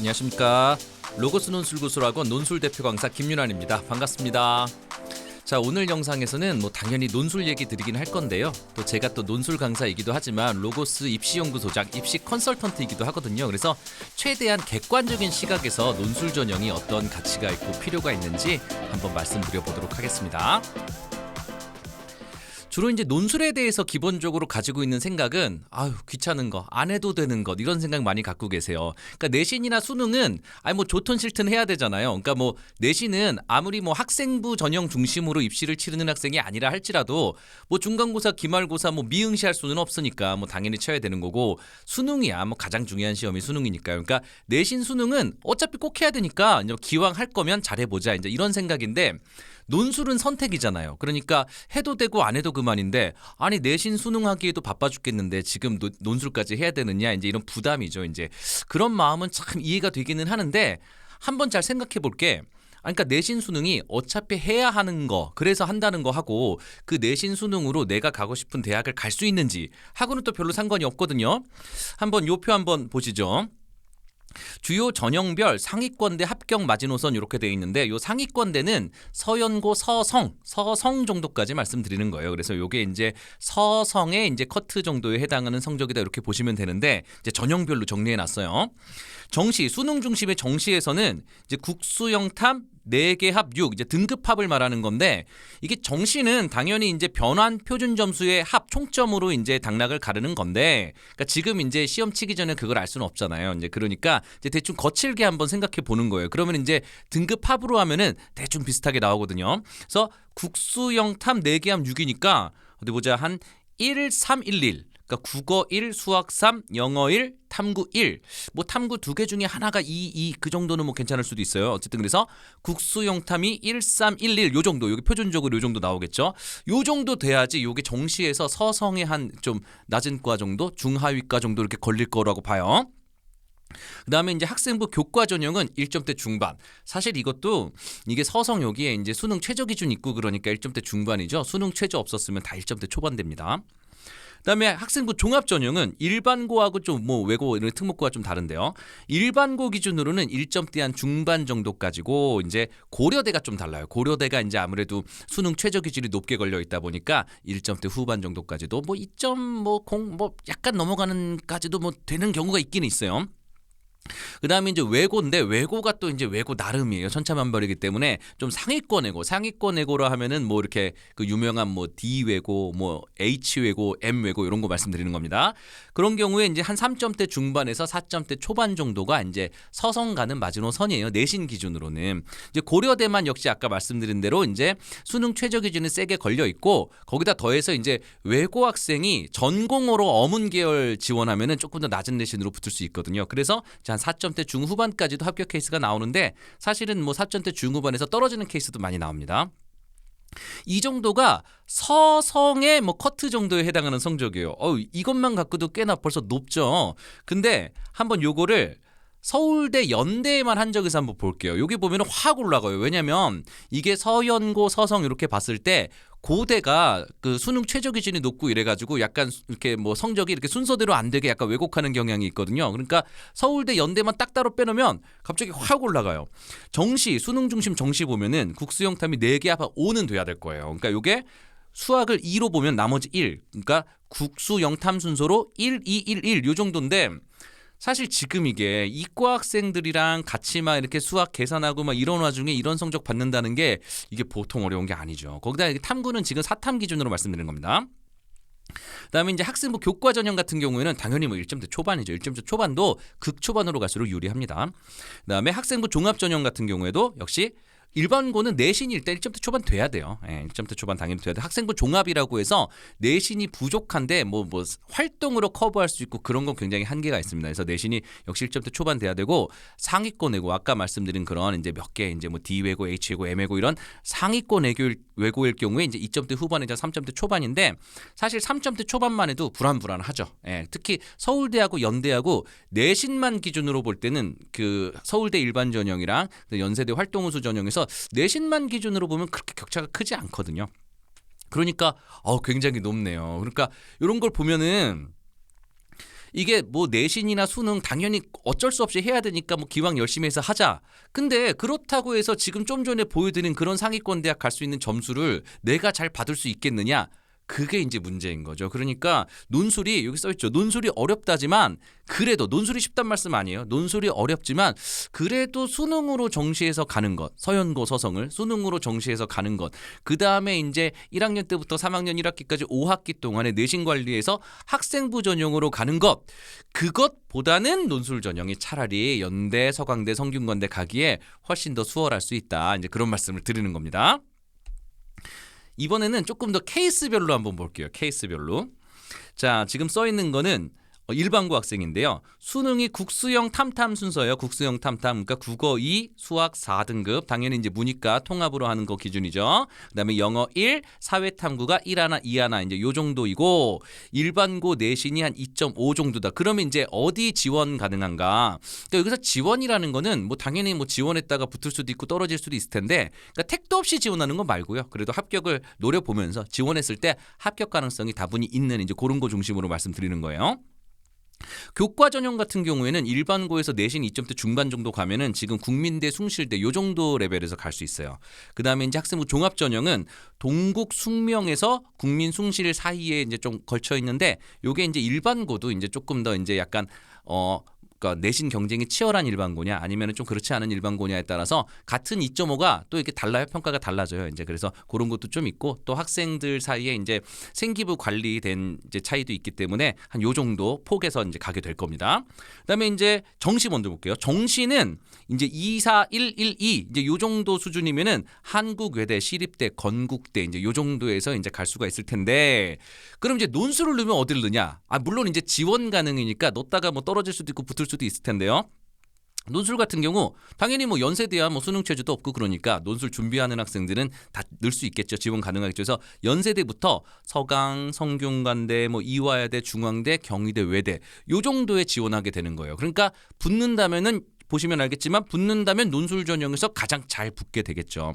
안녕하십니까. 로고스 논술구술학원 논술 대표 강사 김윤환입니다. 반갑습니다. 자 오늘 영상에서는 뭐 당연히 논술 얘기 드리긴 할 건데요. 또 제가 또 논술 강사이기도 하지만 로고스 입시연구소장 입시 컨설턴트이기도 하거든요. 그래서 최대한 객관적인 시각에서 논술 전형이 어떤 가치가 있고 필요가 있는지 한번 말씀드려 보도록 하겠습니다. 주로 이제 논술에 대해서 기본적으로 가지고 있는 생각은 아유 귀찮은 거 안 해도 되는 것 이런 생각 많이 갖고 계세요. 그러니까 내신이나 수능은 아니 뭐 좋든 싫든 해야 되잖아요. 그러니까 뭐 내신은 아무리 뭐 학생부 전형 중심으로 입시를 치르는 학생이 아니라 할지라도 뭐 중간고사, 기말고사 뭐 미응시할 수는 없으니까 뭐 당연히 쳐야 되는 거고 수능이야 뭐 가장 중요한 시험이 수능이니까요. 그러니까 내신 수능은 어차피 꼭 해야 되니까 기왕 할 거면 잘해보자 이제 이런 생각인데 논술은 선택이잖아요. 그러니까 해도 되고 안 해도 그만인데 아니 내신 수능하기에도 바빠 죽겠는데 지금 노- 논술까지 해야 되느냐 이제 이런 부담이죠. 이제 그런 마음은 참 이해가 되기는 하는데 한번 잘 생각해 볼게. 아니, 그러니까 내신 수능이 어차피 해야 하는 거 그래서 한다는 거 하고 그 내신 수능으로 내가 가고 싶은 대학을 갈 수 있는지 하고는 또 별로 상관이 없거든요. 한번 요 표 한번 보시죠. 주요 전형별 상위권대 합격 마지노선 이렇게 돼 있는데 요 상위권대는 서연고 서성 서성 정도까지 말씀드리는 거예요. 그래서 요게 이제 서성의 이제 커트 정도에 해당하는 성적이다 이렇게 보시면 되는데 이제 전형별로 정리해 놨어요. 정시 수능 중심의 정시에서는 이제 국수 영탐 4개 합 6, 이제 등급합을 말하는 건데 이게 정시는 당연히 이제 변환 표준 점수의 합 총점으로 이제 당락을 가르는 건데 그러니까 지금 이제 시험 치기 전에 그걸 알 수는 없잖아요. 이제 그러니까 이제 대충 거칠게 한번 생각해 보는 거예요. 그러면 이제 등급 합으로 하면은 대충 비슷하게 나오거든요. 그래서 국수영탐 4개 합 6이니까 어디 보자 한 1, 3, 1, 1. 그러니까 국어 1, 수학 3, 영어 1, 탐구 1. 뭐 탐구 두 개 중에 하나가 2, 2 그 정도는 뭐 괜찮을 수도 있어요. 어쨌든 그래서 국수영탐이 1, 3, 1, 1 요 정도. 여기 표준적으로 요 정도 나오겠죠. 요 정도 돼야지 요게 정시에서 서성의 한 좀 낮은 과 정도, 중하위과 정도 이렇게 걸릴 거라고 봐요. 그다음에 이제 학생부 교과 전형은 1점대 중반. 사실 이것도 이게 서성 여기에 이제 수능 최저 기준 있고 그러니까 1점대 중반이죠. 수능 최저 없었으면 다 1점대 초반 됩니다. 그다음에 학생부 종합 전형은 일반고하고 좀 뭐 외고 이런 특목고가 좀 다른데요. 일반고 기준으로는 1점대 한 중반 정도까지고 이제 고려대가 좀 달라요. 고려대가 이제 아무래도 수능 최저 기준이 높게 걸려 있다 보니까 1점대 후반 정도까지도 뭐 2.0뭐 뭐 약간 넘어가는까지도 뭐 되는 경우가 있기는 있어요. 그다음에 이제 외고인데 외고가 또 이제 외고 나름이에요. 천차만별이기 때문에 좀 상위권 외고, 상위권 외고라 하면은 뭐 이렇게 그 유명한 뭐 D 외고, 뭐 H 외고, M 외고 이런 거 말씀드리는 겁니다. 그런 경우에 이제 한 3점대 중반에서 4점대 초반 정도가 이제 서성 가는 마지노선이에요. 내신 기준으로는. 이제 고려대만 역시 아까 말씀드린 대로 이제 수능 최저 기준이 세게 걸려 있고 거기다 더해서 이제 외고 학생이 전공으로 어문 계열 지원하면은 조금 더 낮은 내신으로 붙을 수 있거든요. 그래서 한 4점대 중후반까지도 합격 케이스가 나오는데 사실은 뭐 4점대 중후반에서 떨어지는 케이스도 많이 나옵니다. 이 정도가 서성의 뭐 커트 정도에 해당하는 성적이에요. 어, 이것만 갖고도 꽤나 벌써 높죠. 근데 한번 요거를 서울대 연대에만 한적 에서 한번 볼게요. 여기 보면 확 올라가요. 왜냐면 이게 서연고 서성 이렇게 봤을 때 고대가 그 수능 최저 기준이 높고 이래가지고 약간 이렇게 뭐 성적이 이렇게 순서대로 안 되게 약간 왜곡하는 경향이 있거든요. 그러니까 서울대 연대만 딱 따로 빼놓으면 갑자기 확 올라가요. 정시 수능 중심 정시 보면은 국수영탐이 4개 합 5는 돼야 될 거예요. 그러니까 요게 수학을 2로 보면 나머지 1. 그러니까 국수 영탐 순서로 1, 2, 1, 1 요 정도인데 사실 지금 이게 이과 학생들이랑 같이 막 이렇게 수학 계산하고 막 이런 와중에 이런 성적 받는다는 게 이게 보통 어려운 게 아니죠. 거기다 탐구는 지금 사탐 기준으로 말씀드리는 겁니다. 그다음에 이제 학생부 교과 전형 같은 경우에는 당연히 뭐 1점대 초반이죠. 1점대 초반도 극초반으로 갈수록 유리합니다. 그다음에 학생부 종합 전형 같은 경우에도 역시 일반고는 내신이 일단 1점대 초반 돼야 돼요. 예, 1점대 초반 당연히 돼야 돼. 학생부 종합이라고 해서 내신이 부족한데 뭐 뭐 활동으로 커버할 수 있고 그런 건 굉장히 한계가 있습니다. 그래서 내신이 역시 1점대 초반 돼야 되고 상위권 외고 아까 말씀드린 그런 이제 몇 개 이제 뭐 D 외고, H 외고, M 외고 이런 상위권 외고일, 외고일 경우에 이제 2점대 후반이자 3점대 초반인데 사실 3점대 초반만 해도 불안불안하죠. 예, 특히 서울대하고 연대하고 내신만 기준으로 볼 때는 그 서울대 일반 전형이랑 연세대 활동우수 전형에서 내신만 기준으로 보면 그렇게 격차가 크지 않거든요. 그러니까 어 굉장히 높네요. 그러니까 이런 걸 보면은 이게 뭐 내신이나 수능 당연히 어쩔 수 없이 해야 되니까 뭐 기왕 열심히 해서 하자. 근데 그렇다고 해서 지금 좀 전에 보여드린 그런 상위권 대학 갈 수 있는 점수를 내가 잘 받을 수 있겠느냐? 그게 이제 문제인 거죠. 그러니까 논술이 여기 써 있죠. 논술이 어렵다지만 그래도 논술이 쉽단 말씀 아니에요. 논술이 어렵지만 그래도 수능으로 정시해서 가는 것. 서연고 서성을 수능으로 정시해서 가는 것. 그다음에 이제 1학년 때부터 3학년 1학기까지 5학기 동안에 내신 관리해서 학생부 전형으로 가는 것. 그것보다는 논술 전형이 차라리 연대, 서강대, 성균관대 가기에 훨씬 더 수월할 수 있다. 이제 그런 말씀을 드리는 겁니다. 이번에는 조금 더 케이스별로 한번 볼게요. 케이스별로. 자, 지금 써 있는 거는 어, 일반고 학생인데요. 수능이 국수형 탐탐 순서예요. 국수형 탐탐. 그러니까 국어 2, 수학 4등급. 당연히 이제 문이과 통합으로 하는 거 기준이죠. 그다음에 영어 1, 사회 탐구가 1 하나, 2 하나 이제 요 정도이고 일반고 내신이 한 2.5 정도다. 그러면 이제 어디 지원 가능한가? 그러니까 여기서 지원이라는 거는 뭐 당연히 뭐 지원했다가 붙을 수도 있고 떨어질 수도 있을 텐데 그러니까 택도 없이 지원하는 건 말고요. 그래도 합격을 노려보면서 지원했을 때 합격 가능성이 다분히 있는 이제 그런 거 중심으로 말씀드리는 거예요. 교과 전형 같은 경우에는 일반고에서 내신 2점대 중반 정도 가면은 지금 국민대, 숭실대 요 정도 레벨에서 갈 수 있어요. 그다음에 이제 학생부 종합 전형은 동국 숙명에서 국민 숭실 사이에 이제 좀 걸쳐 있는데 요게 이제 일반고도 이제 조금 더 이제 약간 어 그러니까 내신 경쟁이 치열한 일반고냐 아니면 좀 그렇지 않은 일반고냐에 따라서 같은 2.5가 또 이렇게 달라요 평가가 달라져요 이제 그래서 그런 것도 좀 있고 또 학생들 사이에 이제 생기부 관리된 이제 차이도 있기 때문에 한 요 정도 폭에서 이제 가게 될 겁니다. 그다음에 이제 정시 먼저 볼게요. 정시는 이제 2, 4, 1, 1, 2 이제 요 정도 수준이면은 한국 외대, 시립대, 건국대 이제 요 정도에서 이제 갈 수가 있을 텐데 그럼 이제 논술을 넣으면 어디를 넣냐? 아 물론 이제 지원 가능이니까 넣다가 뭐 떨어질 수도 있고 붙을 수도 있을 텐데요. 논술 같은 경우 당연히 뭐 연세대야 뭐 수능 체제도 없고 그러니까 논술 준비하는 학생들은 다 넣을 수 있겠죠 지원 가능하겠죠 그래서 연세대부터 서강 성균관대 뭐 이화여대 중앙대 경희대 외대 요 정도에 지원하게 되는 거예요 그러니까 붙는다면은 보시면 알겠지만 붙는다면 논술 전형에서 가장 잘 붙게 되겠죠.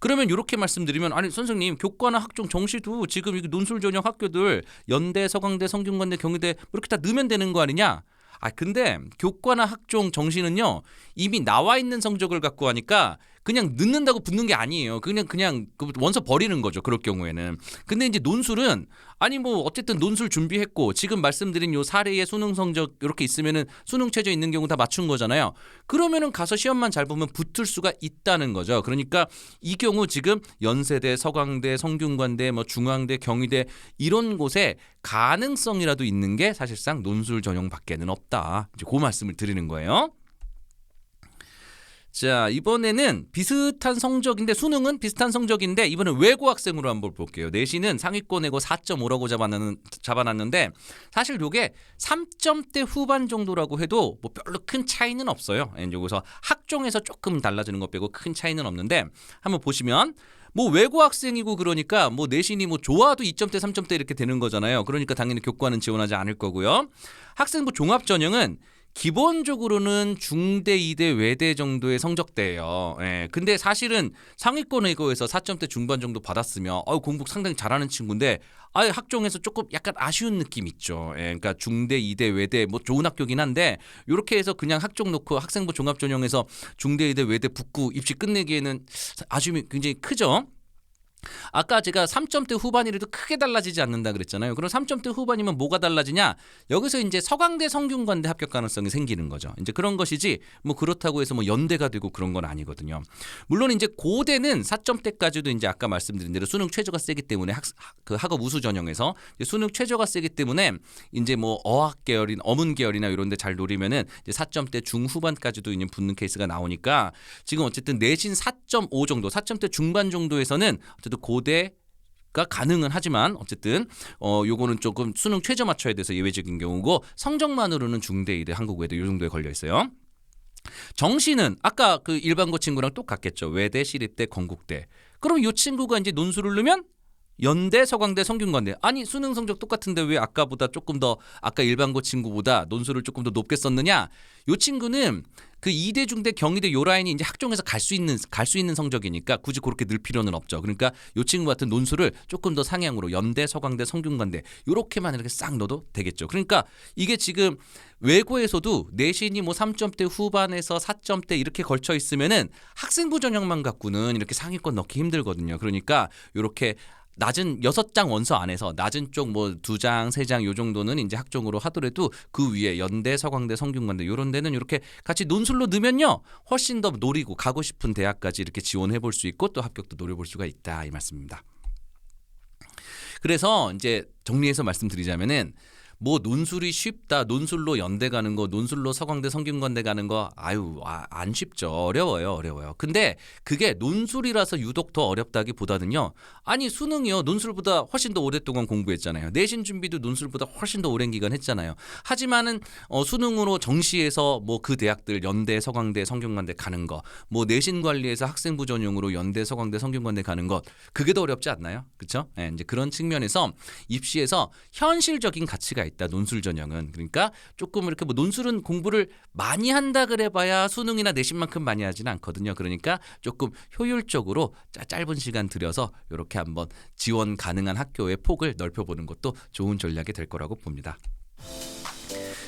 그러면 이렇게 말씀드리면 아니 선생님 교과나 학종 정시도 지금 이 논술 전형 학교들 연대, 서강대, 성균관대, 경희대 뭐 이렇게 다 넣으면 되는 거 아니냐? 아 근데 교과나 학종 정시는요 이미 나와 있는 성적을 갖고 하니까 그냥 넣는다고 붙는 게 아니에요. 그냥 그냥 그 원서 버리는 거죠. 그럴 경우에는. 근데 이제 논술은 아니 뭐 어쨌든 논술 준비했고 지금 말씀드린 요 사례의 수능 성적 이렇게 있으면은 수능 최저 있는 경우 다 맞춘 거잖아요. 그러면은 가서 시험만 잘 보면 붙을 수가 있다는 거죠. 그러니까 이 경우 지금 연세대, 서강대, 성균관대, 뭐 중앙대, 경희대 이런 곳에 가능성이라도 있는 게 사실상 논술 전형 밖에는 없다. 이제 그 말씀을 드리는 거예요. 자 이번에는 비슷한 성적인데 수능은 비슷한 성적인데 이번엔 외고 학생으로 한번 볼게요. 내신은 상위권에고 4.5라고 잡아놨는, 잡아놨는데 사실 요게 3점대 후반 정도라고 해도 뭐 별로 큰 차이는 없어요. 예, 여기서 학종에서 조금 달라지는 것 빼고 큰 차이는 없는데 한번 보시면 뭐 외고 학생이고 그러니까 뭐 내신이 뭐 좋아도 2점대 3점대 이렇게 되는 거잖아요. 그러니까 당연히 교과는 지원하지 않을 거고요. 학생부 종합 전형은 기본적으로는 중대, 이대, 외대 정도의 성적대예요. 예. 근데 사실은 상위권 외고에서 4점대 중반 정도 받았으면 어, 공부 상당히 잘하는 친구인데 아, 학종에서 조금 약간 아쉬운 느낌 있죠. 예. 그러니까 중대, 이대, 외대 뭐 좋은 학교긴 한데 이렇게 해서 그냥 학종 놓고 학생부 종합 전형에서 중대, 이대, 외대 붙고 입시 끝내기에는 아쉬움이 굉장히 크죠. 아까 제가 3점대 후반이라도 크게 달라지지 않는다 그랬잖아요. 그럼 3점대 후반이면 뭐가 달라지냐? 여기서 이제 서강대 성균관대 합격 가능성이 생기는 거죠. 이제 그런 것이지 뭐 그렇다고 해서 뭐 연대가 되고 그런 건 아니거든요. 물론 이제 고대는 4점대까지도 이제 아까 말씀드린 대로 수능 최저가 세기 때문에 학, 그 학업 우수 전형에서 수능 최저가 세기 때문에 이제 뭐 어학 계열인 어문 계열이나 이런 데 잘 노리면은 이제 4점대 중후반까지도 이제 붙는 케이스가 나오니까 지금 어쨌든 내신 4.5 정도, 4점대 중반 정도에서는 어쨌든 고대 가 가능은 하지만 어쨌든 어 요거는 조금 수능 최저 맞춰야 돼서 예외적인 경우고 성적만으로는 중대 이대 한국 외대 요 정도에 걸려 있어요. 정시는 아까 그 일반고 친구랑 똑같겠죠. 외대, 시립대, 건국대. 그럼 요 친구가 이제 논술을 넣으면 연대, 서강대, 성균관대. 아니 수능 성적 똑같은데 왜 아까보다 조금 더 아까 일반고 친구보다 논술을 조금 더 높게 썼느냐? 요 친구는 그 이대 중대 경희대 요 라인이 이제 학종에서 갈 수 있는 갈 수 있는 성적이니까 굳이 그렇게 늘 필요는 없죠. 그러니까 요 친구 같은 논술을 조금 더 상향으로 연대, 서강대, 성균관대 요렇게만 이렇게 싹 넣어도 되겠죠. 그러니까 이게 지금 외고에서도 내신이 뭐 3점대 후반에서 4점대 이렇게 걸쳐 있으면은 학생부 전형만 갖고는 이렇게 상위권 넣기 힘들거든요. 그러니까 요렇게 낮은 여섯 장 원서 안에서 낮은 쪽 뭐 두 장, 세 장 요 정도는 이제 학종으로 하더라도 그 위에 연대, 서강대, 성균관대 요런 데는 이렇게 같이 논술로 넣으면요. 훨씬 더 노리고 가고 싶은 대학까지 이렇게 지원해 볼 수 있고 또 합격도 노려 볼 수가 있다 이 말씀입니다. 그래서 이제 정리해서 말씀드리자면은 뭐 논술이 쉽다, 논술로 연대 가는 거, 논술로 서강대, 성균관대 가는 거, 아유 아, 안 쉽죠, 어려워요, 어려워요. 근데 그게 논술이라서 유독 더 어렵다기보다는요. 아니 수능이요, 논술보다 훨씬 더 오랫동안 공부했잖아요. 내신 준비도 논술보다 훨씬 더 오랜 기간 했잖아요. 하지만은 어, 수능으로 정시에서 뭐 그 대학들 연대, 서강대, 성균관대 가는 거, 뭐 내신 관리에서 학생부 전용으로 연대, 서강대, 성균관대 가는 것, 그게 더 어렵지 않나요? 그렇죠? 예, 이제 그런 측면에서 입시에서 현실적인 가치가 있다. 논술 전형은 그러니까 조금 이렇게 뭐 논술은 공부를 많이 한다 그래봐야 수능이나 내신만큼 많이 하지는 않거든요. 그러니까 조금 효율적으로 짜- 짧은 시간 들여서 이렇게 한번 지원 가능한 학교의 폭을 넓혀보는 것도 좋은 전략이 될 거라고 봅니다.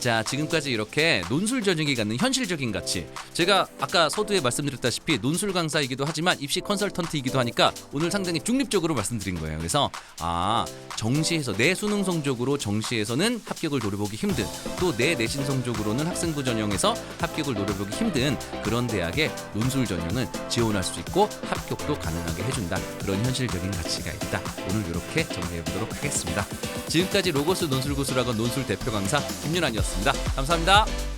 자 지금까지 이렇게 논술 전형이 갖는 현실적인 가치. 제가 아까 서두에 말씀드렸다시피 논술 강사이기도 하지만 입시 컨설턴트이기도 하니까 오늘 상당히 중립적으로 말씀드린 거예요. 그래서 아 정시에서 내 수능 성적으로 정시에서는 합격을 노려보기 힘든 또 내 내신 성적으로는 학생부 전형에서 합격을 노려보기 힘든 그런 대학의 논술 전형은 지원할 수 있고 합격도 가능하게 해준다. 그런 현실적인 가치가 있다. 오늘 이렇게 정리해 보도록 하겠습니다. 지금까지 로고스 논술고수라고 논술 대표 강사 김윤환이었 습니다 감사합니다.